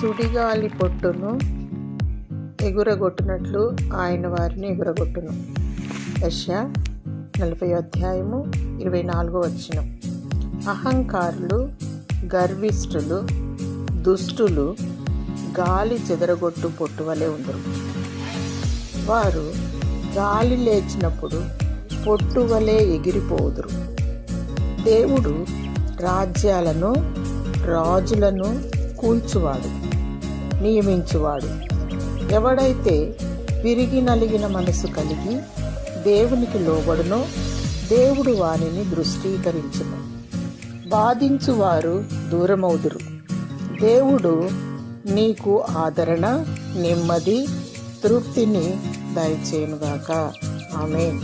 సుడిగాలి పొట్టును ఎగురగొట్టినట్లు ఆయన వారిని ఎగురగొట్టును. యశ నలభై అధ్యాయము ఇరవై నాలుగో వచ్చిన అహంకారులు గర్విష్ఠులు దుష్టులు గాలి చెదరగొట్టు పొట్టు వలె ఉందరు. వారు గాలి లేచినప్పుడు పొట్టు వలె ఎగిరిపోదురు. దేవుడు రాజ్యాలను రాజులను కూల్చువాడు. నియమించువాడు. ఎవడైతే విరిగి నలిగిన మనసు కలిగి దేవునికి లోబడునో దేవుడు వానిని దృష్టీకరించును. బాధించువారు దూరమవుదురు. దేవుడు నీకు ఆదరణ నెమ్మది తృప్తిని దయచేయునుగాక. ఆమె